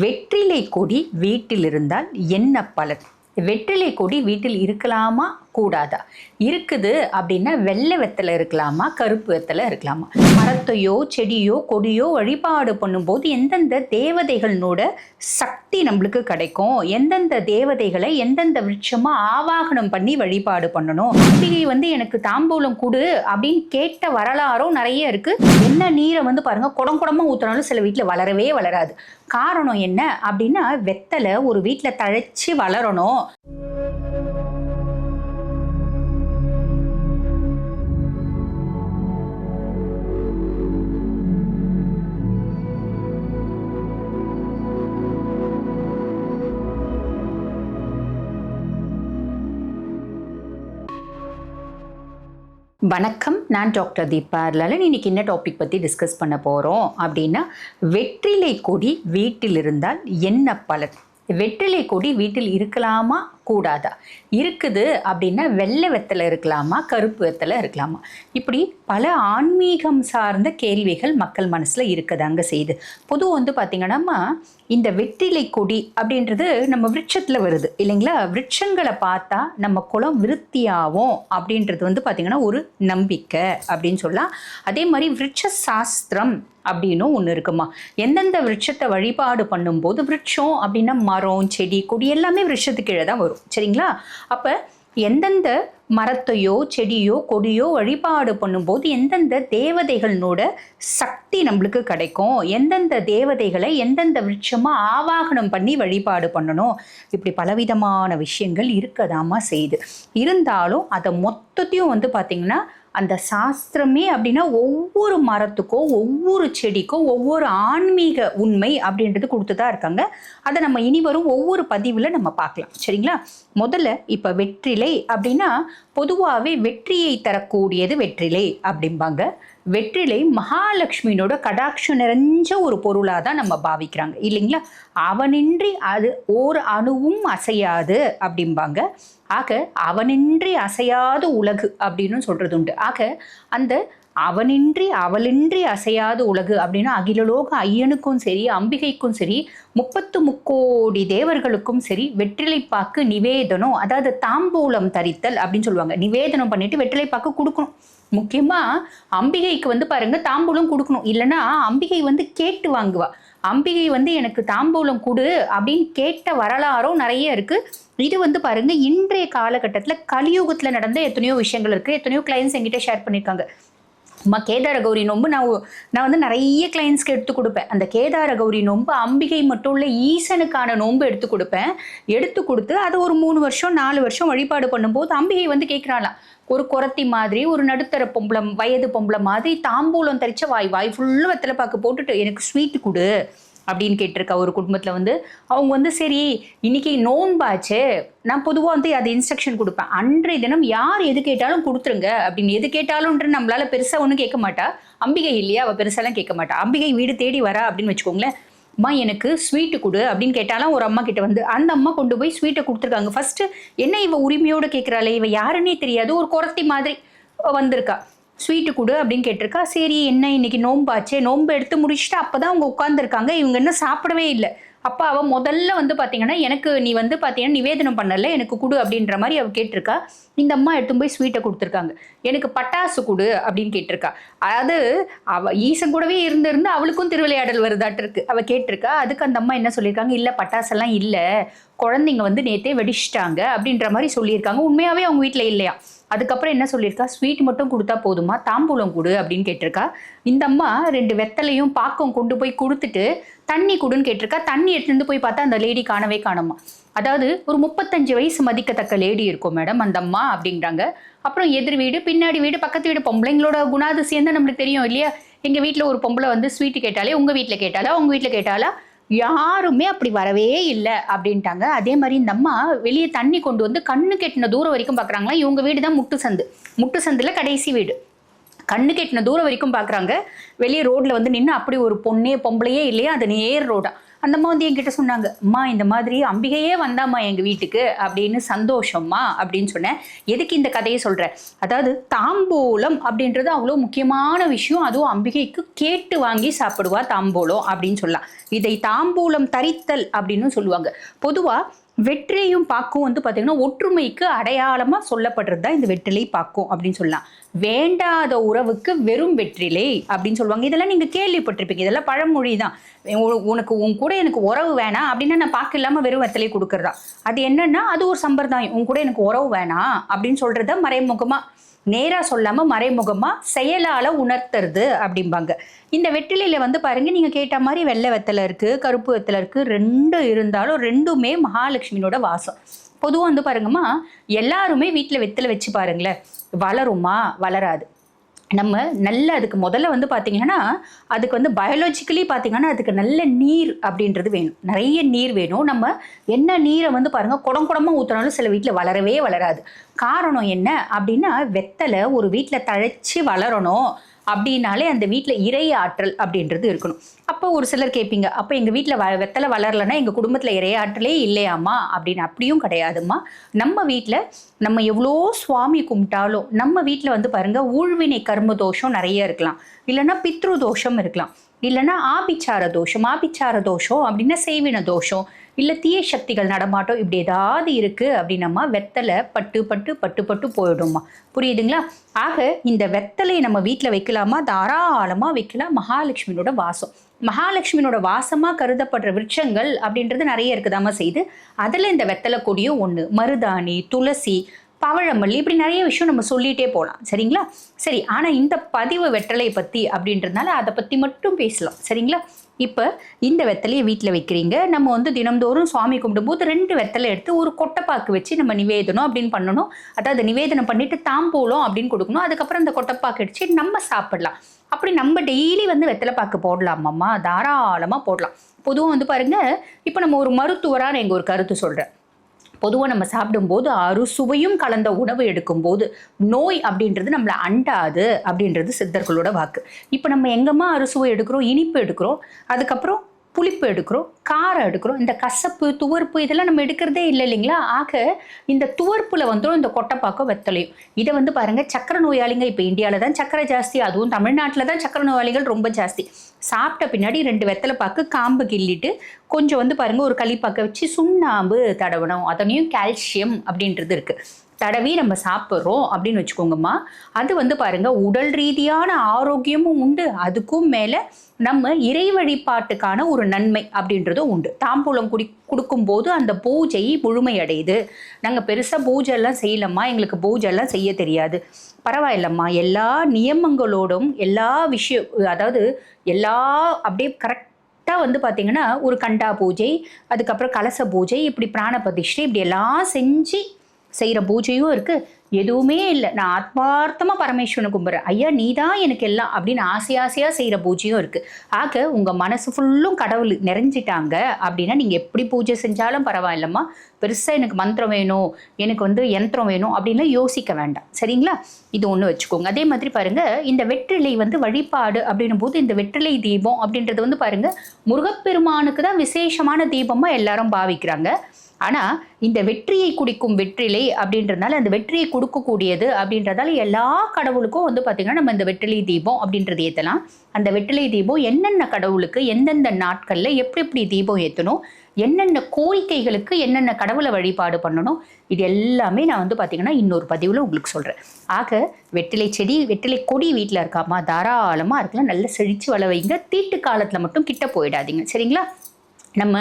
வெற்றிலை கொடி வீட்டில் இருந்தால் என்ன பலன்? வெற்றிலை கொடி வீட்டில் இருக்கலாமா? கூடாதா? இருக்குது அப்படின்னா வெள்ளை வெத்தலை இருக்கலாமா? கருப்பு வெத்தலை இருக்கலாமா? மரத்தையோ செடியோ கொடியோ வழிபாடு பண்ணும்போது எந்தெந்த தேவதைகளோட சக்தி நம்மளுக்கு கிடைக்கும்? எந்தெந்த தேவதைகளை எந்தெந்த விருட்சமா ஆவாகனம் பண்ணி வழிபாடு பண்ணணும்? அம்பிகை வந்து எனக்கு தாம்பூலம் கொடு அப்படின்னு கேட்ட வரலாறும் நிறைய இருக்கு. என்ன நீரை வந்து பாருங்க குடம் குடமா ஊத்துனாலும் சில வீட்டில் வளரவே வளராது. காரணம் என்ன அப்படின்னா வெத்தலை ஒரு வீட்டில் தழைச்சி வளரணும். வணக்கம். நான் டாக்டர் தீபா லலன் இன்னைக்கு என்ன டாபிக் பற்றி டிஸ்கஸ் பண்ண போகிறோம் அப்படின்னா வெற்றிலை கொடி வீட்டில் இருந்தால் என்ன பலன்? வெற்றிலை கொடி வீட்டில் இருக்கலாமா? கூடாதா? இருக்குது அப்படின்னா வெள்ளை வெத்தலை இருக்கலாமா? கருப்பு வெத்தலை இருக்கலாமா? இப்படி பல ஆன்மீகம் சார்ந்த கேள்விகள் மக்கள் மனசில் இருக்கதாங்க செய்யுது. பொதுவாக வந்து பார்த்திங்கன்னா இந்த வெற்றிலை கொடி அப்படின்றது நம்ம விருட்சத்தில் வருது. இல்லைங்களா? விருட்சங்களை பார்த்தா நம்ம குளம் விருத்தியாகும் அப்படின்றது வந்து பார்த்திங்கன்னா ஒரு நம்பிக்கை அப்படின்னு சொல்லலாம். அதே மாதிரி விருட்ச சாஸ்திரம் அப்படின்னும் ஒன்று இருக்குமா? எந்தெந்த விருட்சத்தை வழிபாடு பண்ணும்போது விருட்சம் அப்படின்னா மரம் செடி கொடி எல்லாமே விருட்சத்துக்கு கீழே தான் வரும். சரிங்களா? அப்போ எந்தெந்த மரத்தையோ செடியோ கொடியோ வழிபாடு பண்ணும்போது எந்தெந்த தேவதைகளோட சக்தி நம்மளுக்கு கிடைக்கும்? எந்தெந்த தேவதைகளை எந்தெந்த விருட்சமாக ஆவாகனம் பண்ணி வழிபாடு பண்ணணும்? இப்படி பலவிதமான விஷயங்கள் இருக்கதாமா செய்யுது இருந்தாலும் அதை மொத்தத்தையும் வந்து பார்த்திங்கன்னா அந்த சாஸ்திரமே அப்படின்னா ஒவ்வொரு மரத்துக்கோ ஒவ்வொரு செடிக்கோ ஒவ்வொரு ஆன்மீக உண்மை அப்படின்றது கொடுத்து தான் இருக்காங்க. அதை நம்ம இனி வரும் ஒவ்வொரு பதிவில் நம்ம பார்க்கலாம். சரிங்களா? முதல்ல இப்போ வெற்றிலை அப்படின்னா பொதுவாகவே வெற்றியை தரக்கூடியது வெற்றிலை அப்படிம்பாங்க. வெற்றிலை மகாலட்சுமியினோட கடாட்சம் நிறைஞ்ச ஒரு பொருளாக தான் நம்ம பாவிக்கிறாங்க. இல்லைங்களா? அவனின்றி அது ஓர் அணுவும் அசையாது அப்படிம்பாங்க. ஆக அவனின்றி அசையாத உலகு அப்படின்னு சொல்கிறது உண்டு. ஆக அந்த அவனின்றி அவளின்றி அசையாது உலகு அப்படின்னா அகிலலோக ஐயனுக்கும் சரி அம்பிகைக்கும் சரி முப்பத்து முக்கோடி தேவர்களுக்கும் சரி வெற்றிலைப்பாக்கு நிவேதனம் அதாவது தாம்பூலம் தரித்தல் அப்படின்னு சொல்லுவாங்க. நிவேதனம் பண்ணிட்டு வெற்றிலைப்பாக்கு கொடுக்கணும். முக்கியமாக அம்பிகைக்கு வந்து பாருங்க தாம்பூலம் கொடுக்கணும். இல்லைன்னா அம்பிகை வந்து கேட்டு வாங்குவா. அம்பிகை வந்து எனக்கு தாம்பூலம் கொடு அப்படின்னு கேட்ட வரலாறும் நிறைய இருக்கு. இது வந்து பாருங்க இன்றைய காலகட்டத்தில் கலியுகத்தில் நடந்த எத்தனையோ விஷயங்கள் இருக்கு. எத்தனையோ கிளைண்ட்ஸ் எங்கிட்ட ஷேர் பண்ணியிருக்காங்க அம்மா கேதார கௌரி நோம்பு நான் நான் வந்து நிறைய கிளைண்ட்ஸ்க்கு எடுத்து கொடுப்பேன். அந்த கேதார கௌரி நோன்பு அம்பிகை மட்டும் இல்லை ஈசனுக்கான நோன்பு எடுத்து கொடுப்பேன். எடுத்து கொடுத்து அது ஒரு மூணு வருஷம் நாலு வருஷம் வழிபாடு பண்ணும்போது அம்பிகை வந்து கேட்குறாளாம் ஒரு குரத்தி மாதிரி ஒரு நடுத்தர பொம்பளை வயது பொம்பளை மாதிரி தாம்பூலம் தரிச்ச வாய் வாய் ஃபுல்லு வெத்தலை பாக்கு போட்டுட்டு எனக்கு ஸ்வீட் கொடு. அப்படின்னு கேட்டிருக்கா ஒரு குடும்பத்தில் வந்து. அவங்க வந்து சரி இன்னைக்கு நோன்பாச்சு நான் பொதுவாக வந்து அது இன்ஸ்ட்ரக்ஷன் கொடுப்பேன். அன்றைய தினம் யார் எது கேட்டாலும் கொடுத்துருங்க. அப்படின்னு எது கேட்டாலும்ன்ற நம்மளால பெருசாக ஒன்றும் கேட்க மாட்டா. அம்பிகை இல்லையா? அவள் பெருசாலாம் கேட்க மாட்டா. அம்பிகை வீடு தேடி வரா அப்படின்னு வச்சுக்கோங்களேன். அம்மா எனக்கு ஸ்வீட்டு கொடு அப்படின்னு கேட்டாலும் ஒரு அம்மா கிட்ட வந்து அந்த அம்மா கொண்டு போய் ஸ்வீட்டை கொடுத்துருக்காங்க. ஃபர்ஸ்ட் என்ன இவ உரிமையோடு கேட்குறாளே இவ யாருன்னே தெரியாது. ஒரு குரத்தி மாதிரி வந்திருக்கா. ஸ்வீட்டு கொடு அப்படின்னு கேட்டிருக்கா. சரி என்ன இன்னைக்கு நோம்பாச்சே? நோன்பு எடுத்து முடிச்சுட்டு அப்போ தான் அவங்க உட்காந்துருக்காங்க இவங்க இன்னும் சாப்பிடவே இல்லை. அப்போ அவள் முதல்ல வந்து பார்த்தீங்கன்னா எனக்கு நீ வந்து பார்த்தீங்கன்னா நிவேதனம் பண்ணல எனக்கு கொடு அப்படின்ற மாதிரி அவள் கேட்டிருக்கா. இந்த அம்மா எடுத்து போய் ஸ்வீட்டை கொடுத்துருக்காங்க. எனக்கு பட்டாசு கொடு அப்படின்னு கேட்டிருக்கா. அதாவது அவள் ஈசன் கூடவே இருந்திருந்து அவளுக்கும் திருவிளையாடல் வருதாட்டு இருக்கு அவள் கேட்டிருக்கா அதுக்கு அந்த அம்மா என்ன சொல்லியிருக்காங்க? இல்லை பட்டாசெல்லாம் இல்லை. குழந்தைங்க வந்து நேத்தே வெடிச்சிட்டாங்க அப்படின்ற மாதிரி சொல்லியிருக்காங்க. உண்மையாகவே அவங்க வீட்டில் இல்லையா? அதுக்கப்புறம் என்ன சொல்லியிருக்கா? ஸ்வீட் மட்டும் கொடுத்தா போதுமா? தாம்பூலம் கொடு அப்படின்னு கேட்டிருக்கா. இந்த அம்மா ரெண்டு வெத்தலையும் பாக்கம் கொண்டு போய் கொடுத்துட்டு தண்ணி கொடுன்னு கேட்டிருக்கா. தண்ணி எடுத்துட்டு போய் பார்த்தா அந்த லேடி காணவே காணுமா. அதாவது ஒரு முப்பத்தஞ்சு வயசு மதிக்கத்தக்க லேடி இருக்கும் மேடம் அந்த அம்மா அப்படின்றாங்க. அப்புறம் எதிர் வீடு பின்னாடி வீடு பக்கத்து வீடு பொம்பளைங்களோட குணாதிசயம் தான் நம்மளுக்கு தெரியும் இல்லையா? எங்கள் வீட்டில் ஒரு பொம்பளை வந்து ஸ்வீட்டு கேட்டாலே உங்கள் வீட்டில் கேட்டாலா உங்கள் வீட்டில் கேட்டாலா யாருமே அப்படி வரவே இல்லை அப்படின்ட்டாங்க. அதே மாதிரி இந்த அம்மா வெளியே தண்ணி கொண்டு வந்து கண்ணு கெட்டின தூரம் வரைக்கும் பார்க்குறாங்களா இவங்க வீடு தான் முட்டு சந்து முட்டு சந்தில் கடைசி வீடு. கண்ணு கெட்டின தூரம் வரைக்கும் பார்க்குறாங்க வெளியே ரோட்டில் வந்து நின்று அப்படி ஒரு பொண்ணே பொம்பளையே இல்லையா? அது நேர் ரோடா அந்த அம்மா வந்து என்கிட்ட சொன்னாங்க அம்மா இந்த மாதிரி அம்பிகையே வந்தாம்மா எங்கள் வீட்டுக்கு அப்படின்னு சந்தோஷம்மா அப்படின்னு சொன்னேன். எதுக்கு இந்த கதையை சொல்கிறேன் அதாவது தாம்பூலம் அப்படின்றது அவ்வளோ முக்கியமான விஷயம். அதுவும் அம்பிகைக்கு கேட்டு வாங்கி சாப்பிடுவா தாம்பூலம் அப்படின்னு சொல்லலாம். இதை தாம்பூலம் தரித்தல் அப்படின்னு சொல்லுவாங்க. பொதுவாக வெற்றிலையும் பாக்கும் வந்து பார்த்தீங்கன்னா ஒற்றுமைக்கு அடையாளமாக சொல்லப்படுறது தான் இந்த வெற்றிலை பாக்கும் அப்படின்னு சொல்லலாம். வேண்டாத உறவுக்கு வெறும் வெற்றிலை அப்படின்னு சொல்லுவாங்க. இதெல்லாம் நீங்கள் கேள்விப்பட்டிருப்பீங்க. இதெல்லாம் பழமொழி தான் உ- உனக்கு உன் கூட எனக்கு உறவு வேணாம் அப்படின்னா நான் பார்க்க இல்லாமல் வெறும் வெத்தலை கொடுக்குறதா? அது என்னன்னா அது ஒரு சம்பிரதாயம். உன் கூட எனக்கு உறவு வேணாம் அப்படின்னு சொல்கிறத மறைமுகமாக நேராக சொல்லாமல் மறைமுகமாக செயலால் உணர்த்துறது அப்படிம்பாங்க. இந்த வெற்றிலையில வந்து பாருங்க நீங்கள் கேட்ட மாதிரி வெள்ளை வெத்தலை இருக்குது கருப்பு வெத்தலை இருக்குது ரெண்டு இருந்தாலும் ரெண்டுமே மகாலட்சுமியோட வாசம். பொதுவாக வந்து பாருங்கம்மா எல்லாருமே வீட்டில் வெத்தில் வச்சு பாருங்களேன். வளருமா? வளராது. நம்ம நல்ல அதுக்கு முதல்ல வந்து பார்த்தீங்கன்னா அதுக்கு வந்து பயாலஜிக்கலி பார்த்தீங்கன்னா அதுக்கு நல்ல நீர் அப்படின்றது வேணும். நிறைய நீர் வேணும். நம்ம என்ன நீரை வந்து பாருங்கள் குடம் குடமாக ஊற்றினாலும் சில வீட்டில் வளரவே வளராது. காரணம் என்ன அப்படின்னா வெத்தலை ஒரு வீட்டில் தழைச்சி வளரணும். அப்படின்னாலே அந்த வீட்டில் இறை ஆற்றல் அப்படின்றது இருக்கணும். அப்போ ஒரு சிலர் கேட்பீங்க அப்போ எங்கள் வீட்டில் வ வெத்தலை வளரலைன்னா எங்கள் குடும்பத்தில் இறை ஆற்றலே இல்லையாம்மா? அப்படின்னு அப்படியும் கிடையாதும்மா. நம்ம வீட்டில் நம்ம எவ்வளோ சுவாமி கும்பிட்டாலும் நம்ம வீட்டில் வந்து பாருங்கள் ஊழ்வினை கர்ம தோஷம் நிறைய இருக்கலாம். இல்லைன்னா பித்ரு தோஷம் இருக்கலாம். இல்லைன்னா ஆபிச்சார தோஷம் ஆபிச்சார தோஷம் அப்படின்னா செய்வின தோஷம் இல்லை தீய சக்திகள் நடமாட்டம் இப்படி ஏதாவது இருக்குது அப்படின்னம்மா வெத்தலை பட்டு பட்டு பட்டு பட்டு போயிடும்மா. புரியுதுங்களா? ஆக இந்த வெத்தலையை நம்ம வீட்டில் வைக்கலாமா? தாராளமாக வைக்கலாம். மகாலட்சுமியோட வாசம். மகாலட்சுமியோட வாசமாக கருதப்படுற விருட்சங்கள் அப்படின்றது நிறைய இருக்குதாம்மா செய்து. அதில் இந்த வெத்தலை கொடியும் ஒன்று மருதாணி துளசி பவழமல்லி இப்படி நிறைய விஷயம் நம்ம சொல்லிகிட்டே போகலாம் சரிங்களா? சரி ஆனால் இந்த பதிவு வெற்றலை பற்றி அப்படின்றதுனால அதை பற்றி மட்டும் பேசலாம். சரிங்களா? இப்போ இந்த வெத்தலையை வீட்டில் வைக்கிறீங்க. நம்ம வந்து தினம்தோறும் சுவாமி கும்பிடும்போது ரெண்டு வெத்தலை எடுத்து ஒரு கொட்டைப்பாக்கு வச்சு நம்ம நிவேதனம் அப்படின்னு பண்ணணும். அதாவது நிவேதனம் பண்ணிட்டு தாம்பூலம் அப்படின்னு கொடுக்கணும். அதுக்கப்புறம் அந்த கொட்டைப்பாக்கு அடிச்சு நம்ம சாப்பிடலாம். அப்படி நம்ம டெய்லி வந்து வெத்தலை பாக்கு போடலாமாம்மா தாராளமாக போடலாம். பொதுவாக வந்து பாருங்க இப்போ நம்ம ஒரு மருத்துவராக எங்கள் ஒரு கருத்து சொல்கிறேன் பொதுவாக நம்ம சாப்பிடும்போது அறுசுவையும் கலந்த உணவு எடுக்கும்போது நோய் அப்படின்றது நம்மளை அண்டாது அப்படின்றது சித்தர்களோட வாக்கு. இப்போ நம்ம எங்கம்மா அறுசுவை எடுக்கிறோம் இனிப்பு எடுக்கிறோம் அதுக்கப்புறம் புளிப்பு எடுக்கிறோம் காரம் எடுக்கிறோம் இந்த கசப்பு துவர்ப்பு இதெல்லாம் நம்ம எடுக்கிறதே இல்லை இல்லைங்களா? ஆக இந்த துவர்ப்பில் வந்துடும் இந்த கொட்டைப்பாக்கம் வெத்தலையும். இதை வந்து பாருங்க சக்கரை நோயாளிங்க இப்போ இந்தியாவில் தான் சக்கரை ஜாஸ்தி அதுவும் தமிழ்நாட்டில் தான் சக்கரை நோயாளிகள் ரொம்ப ஜாஸ்தி. சாப்பிட்ட பின்னாடி ரெண்டு வெத்தலை பாக்கு காம்பு கிள்ளிட்டு கொஞ்சம் வந்து பாருங்கள் ஒரு களிப்பாக்க வச்சு சுண்ணாம்பு தடவணும். அதனையும் கால்சியம் அப்படின்றது இருக்குது தடவி நம்ம சாப்பிட்றோம் அப்படின்னு வச்சுக்கோங்கம்மா. அது வந்து பாருங்க உடல் ரீதியான ஆரோக்கியமும் உண்டு. அதுக்கும் மேலே நம்ம இறை வழிபாட்டுக்கான ஒரு நன்மை அப்படின்றதும் உண்டு. தாம்பூலம் குடி கொடுக்கும்போது அந்த பூஜை முழுமையடையுது. நாங்கள் பெருசாக பூஜை எல்லாம் செய்யலம்மா. எங்களுக்கு பூஜை எல்லாம் செய்ய தெரியாது. பரவாயில்லம்மா. எல்லா நியமங்களோடும் எல்லா விஷயம் அதாவது எல்லா அப்படியே கரெக்ட் கரெக்டாக வந்து பார்த்தீங்கன்னா ஒரு கண்டா பூஜை அதுக்கப்புறம் கலச பூஜை இப்படி பிராண பிரதிஷ்டை இப்படி எல்லாம் செஞ்சு செய்கிற பூஜையும் இருக்குது எதுவுமே இல்லை. நான் ஆத்மார்த்தமாக பரமேஸ்வரனை கும்பிட்றேன். ஐயா நீ தான் எனக்கு எல்லாம் அப்படின்னு ஆசை ஆசையாக செய்கிற பூஜையும் இருக்குது ஆக உங்கள் மனசு ஃபுல்லும் கடவுள் நிறைஞ்சிட்டாங்க அப்படின்னா நீங்கள் எப்படி பூஜை செஞ்சாலும் பரவாயில்லம்மா. பெருசாக எனக்கு மந்திரம் வேணும் எனக்கு வந்து யந்திரம் வேணும் அப்படின்லாம் யோசிக்க வேண்டாம். சரிங்களா? இது ஒன்று வச்சுக்கோங்க. அதே மாதிரி பாருங்கள் இந்த வெற்றிலை வந்து வழிபாடு அப்படின்னும் போது இந்த வெற்றிலை தீபம் அப்படின்றது வந்து பாருங்கள் முருகப்பெருமானுக்கு தான் விசேஷமான தீபமாக எல்லாரும் பாவிக்கிறாங்க. ஆனால் இந்த வெற்றியை குடிக்கும் வெற்றிலை அப்படின்றதுனால அந்த வெற்றியை கொடுக்கக்கூடியது அப்படின்றதால எல்லா கடவுளுக்கும் வந்து பார்த்திங்கன்னா நம்ம இந்த வெற்றிலை தீபம் அப்படின்றது ஏற்றலாம் அந்த வெற்றிலை தீபம் என்னென்ன கடவுளுக்கு எந்தெந்த நாட்களில் எப்படி எப்படி தீபம் ஏற்றணும் என்னென்ன கோரிக்கைகளுக்கு என்னென்ன கடவுளை வழிபாடு பண்ணணும் இது எல்லாமே நான் வந்து பார்த்திங்கன்னா இன்னொரு பதிவில் உங்களுக்கு சொல்கிறேன் ஆக வெற்றிலை செடி வெற்றிலை கொடி வீட்டில் இருக்காமா? தாராளமாக இருக்கலாம். நல்லா செழித்து வள வைங்க. தீட்டு காலத்தில் மட்டும் கிட்ட போயிடாதீங்க. சரிங்களா? நம்ம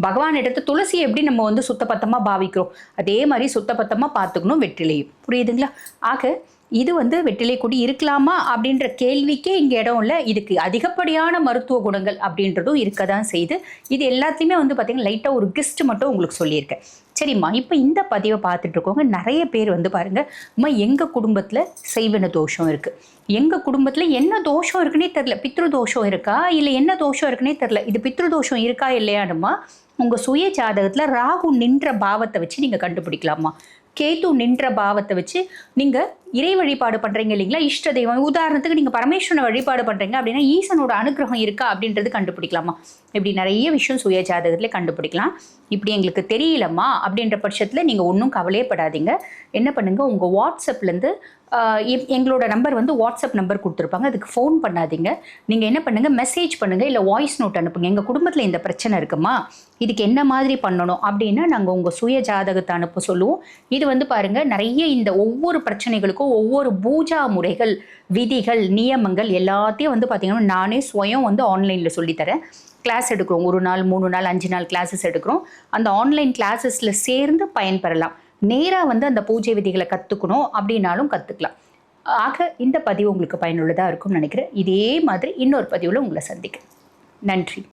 பகவான் துளசியை துளசி எப்படி நம்ம வந்து சுத்தபத்தமாக பாவிக்கிறோம்? அதே மாதிரி சுத்தபத்தமாக பார்த்துக்கணும் வெற்றிலையும். புரியுதுங்களா? ஆக இது வந்து வெற்றிலை கொடி இருக்கலாமா அப்படின்ற கேள்விக்கே இங்கே இடம் இல்லை. இதுக்கு அதிகப்படியான மருத்துவ குணங்கள் அப்படின்றதும் இருக்க தான் செய்து இது எல்லாத்தையுமே வந்து பார்த்திங்கன்னா லைட்டாக ஒரு கிஸ்ட் மட்டும் உங்களுக்கு சொல்லியிருக்கேன். சரிம்மா இப்போ இந்த பதிவை பார்த்துட்டு இருக்கவங்க நிறைய பேர் வந்து பாருங்கள் அம்மா எங்கள் குடும்பத்தில் செய்வன தோஷம் இருக்குது எங்கள் குடும்பத்தில் என்ன தோஷம் இருக்குன்னே தெரில பித்ரு தோஷம் இருக்கா இல்லை என்ன தோஷம் இருக்குன்னே தெரில இது பித்ரு தோஷம் இருக்கா இல்லையானுமா? உங்கள் சுய ஜாதகத்தில் ராகு நின்ற பாவத்தை வச்சு நீங்கள் கண்டுபிடிக்கலாமா கேது நின்ற பாவத்தை வச்சு நீங்கள் இறை வழிபாடு பண்ணுறீங்க இல்லைங்களா? இஷ்ட தெய்வம். உதாரணத்துக்கு நீங்கள் பரமேஸ்வரனை வழிபாடு பண்ணுறீங்க அப்படின்னா ஈசனோட அனுகிரகம் இருக்கா அப்படின்றது கண்டுபிடிக்கலாமா? இப்படி நிறைய விஷயம் சுய ஜாதகத்திலே கண்டுபிடிக்கலாம். இப்படி எங்களுக்கு தெரியலம்மா அப்படின்ற பட்சத்தில் நீங்கள் ஒன்றும் கவலையப்படாதீங்க. என்ன பண்ணுங்கள் உங்கள் வாட்ஸ்அப்லேருந்து எங்களோட நம்பர் வந்து வாட்ஸ்அப் நம்பர் கொடுத்துருப்பாங்க. அதுக்கு ஃபோன் பண்ணாதீங்க. நீங்கள் என்ன பண்ணுங்கள் மெசேஜ் பண்ணுங்கள் இல்லை வாய்ஸ் நோட் அனுப்புங்க. எங்கள் குடும்பத்தில் இந்த பிரச்சனை இருக்குமா? இதுக்கு என்ன மாதிரி பண்ணணும் அப்படின்னா நாங்கள் உங்கள் சுய ஜாதகத்தை அனுப்ப சொல்லுவோம். இது வந்து பாருங்கள் நிறைய இந்த ஒவ்வொரு பிரச்சனைகளுக்கும் ஒவ்வொரு பூஜா முறைகள் விதிகள் நியமங்கள் எல்லாத்தையும் வந்து பார்த்திங்கன்னா நானே சுயம் வந்து ஆன்லைனில் சொல்லித்தரேன் கிளாஸ் எடுக்கிறோம். ஒரு நாள் மூணு நாள் அஞ்சு நாள் கிளாஸஸ் எடுக்கிறோம். அந்த ஆன்லைன் கிளாஸஸில் சேர்ந்து பயன்பெறலாம். நேராக வந்து அந்த பூஜை விதிகளை கற்றுக்கணும் அப்படின்னாலும் கற்றுக்கலாம் ஆக இந்த பதிவு உங்களுக்கு பயனுள்ளதாக இருக்கும்னு நினைக்கிறேன். இதே மாதிரி இன்னொரு பதிவில் உங்களை சந்திக்கிறேன். நன்றி.